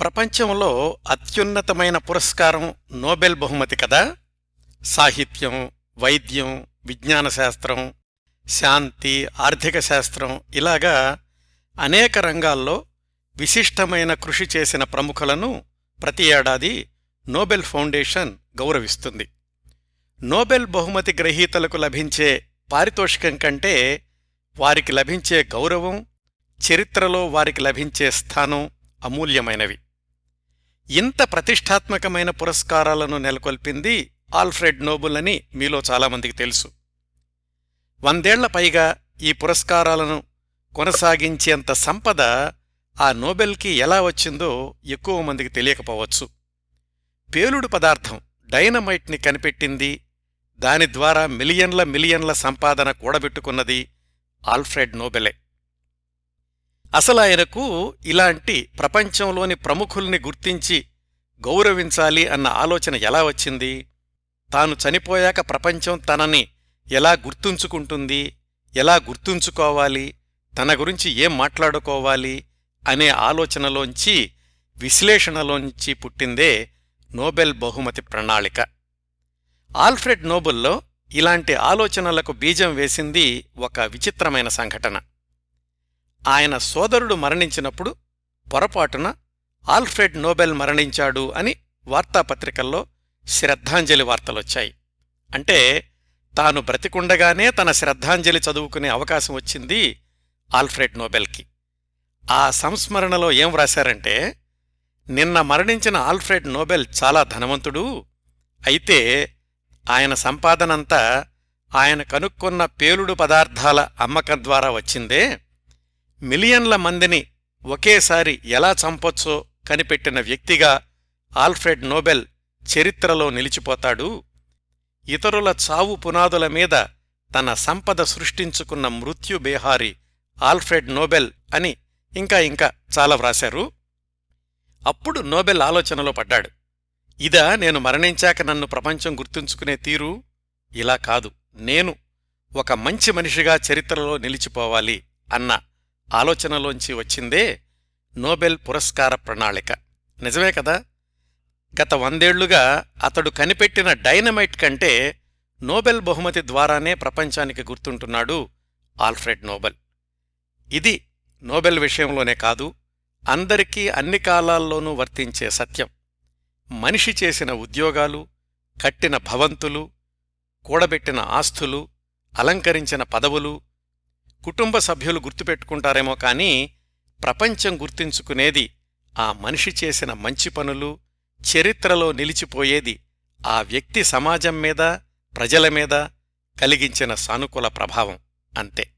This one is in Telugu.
ప్రపంచంలో అత్యున్నతమైన పురస్కారం నోబెల్ బహుమతి కదా? సాహిత్యం వైద్యం విజ్ఞాన శాస్త్రం శాంతి ఆర్థిక శాస్త్రం ఇలాగా అనేక రంగాల్లో విశిష్టమైన కృషి చేసిన ప్రముఖులను ప్రతి ఏడాది నోబెల్ ఫౌండేషన్ గౌరవిస్తుంది. నోబెల్ బహుమతి గ్రహీతలకు లభించే పారితోషికం కంటే వారికి లభించే గౌరవం చరిత్రలో వారికి లభించే స్థానం అమూల్యమైనవి. ఇంత ప్రతిష్టాత్మకమైన పురస్కారాలను నెలకొల్పింది ఆల్ఫ్రెడ్ నోబుల్ అని మీలో చాలామందికి తెలుసు. వందేళ్ళ పైగా ఈ పురస్కారాలను కొనసాగించేంత సంపద ఆ నోబెల్కి ఎలా వచ్చిందో ఎక్కువ మందికి తెలియకపోవచ్చు. పేలుడు పదార్థం డైనమైట్ని కనిపెట్టింది దాని ద్వారా మిలియన్ల మిలియన్ల సంపాదన కూడబెట్టుకున్నది ఆల్ఫ్రెడ్ నోబెలే. అసలాయనకు ఇలాంటి ప్రపంచంలోని ప్రముఖుల్ని గుర్తించి గౌరవించాలి అన్న ఆలోచన ఎలా వచ్చింది? తాను చనిపోయాక ప్రపంచం తనని ఎలా గుర్తుంచుకుంటుంది? ఎలా గుర్తుంచుకోవాలి? తన గురించి ఏం మాట్లాడుకోవాలి? అనే ఆలోచనలోంచి విశ్లేషణలోంచి పుట్టిందే నోబెల్ బహుమతి ప్రణాళిక. ఆల్ఫ్రెడ్ నోబెల్లో ఇలాంటి ఆలోచనలకు బీజం వేసింది ఒక విచిత్రమైన సంఘటన. ఆయన సోదరుడు మరణించినప్పుడు పొరపాటున ఆల్ఫ్రెడ్ నోబెల్ మరణించాడు అని వార్తాపత్రికల్లో శ్రద్ధాంజలి వార్తలొచ్చాయి. అంటే తాను బ్రతికుండగానే తన శ్రద్ధాంజలి చదువుకునే అవకాశం వచ్చింది ఆల్ఫ్రెడ్ నోబెల్కి. ఆ సంస్మరణలో ఏం వ్రాశారంటే నిన్న మరణించిన ఆల్ఫ్రెడ్ నోబెల్ చాలా ధనవంతుడు అయితే ఆయన సంపాదనంతా ఆయన కనుక్కున్న పేలుడు పదార్థాల అమ్మకం ద్వారా వచ్చిందే మిలియన్ల మందిని ఒకేసారి ఎలా చంపొచ్చో కనిపెట్టిన వ్యక్తిగా ఆల్ఫ్రెడ్ నోబెల్ చరిత్రలో నిలిచిపోతాడు. ఇతరుల చావు పునాదుల మీద తన సంపద సృష్టించుకున్న మృత్యుబేహారి ఆల్ఫ్రెడ్ నోబెల్ అని ఇంకా ఇంకా చాలా వ్రాశారు. అప్పుడు నోబెల్ ఆలోచనలో పడ్డాడు. ఇదా నేను మరణించాక నన్ను ప్రపంచం గుర్తుంచుకునే తీరు? ఇలా కాదు నేను ఒక మంచి మనిషిగా చరిత్రలో నిలిచిపోవాలి అన్నా ఆలోచనలోంచి వచ్చిందే నోబెల్ పురస్కార ప్రణాళిక. నిజమే కదా? గత వందేళ్ళుగా అతడు కనిపెట్టిన డైనమైట్ కంటే నోబెల్ బహుమతి ద్వారానే ప్రపంచానికి గుర్తుంటున్నాడు ఆల్ఫ్రెడ్ నోబెల్. ఇది నోబెల్ విషయంలోనే కాదు అందరికీ అన్ని కాలాల్లోనూ వర్తించే సత్యం. మనిషి చేసిన ఉద్యోగాలు కట్టిన భవంతులు కూడబెట్టిన ఆస్తులు అలంకరించిన పదవులు కుటుంబ సభ్యులు గుర్తుపెట్టుకుంటారేమో కానీ ప్రపంచం గుర్తించుకునేది ఆ మనిషి చేసిన మంచి పనులు చరిత్రలో నిలిచిపోయేది ఆ వ్యక్తి సమాజం మీద ప్రజల మీద కలిగించిన సానుకూల ప్రభావం. అంతే.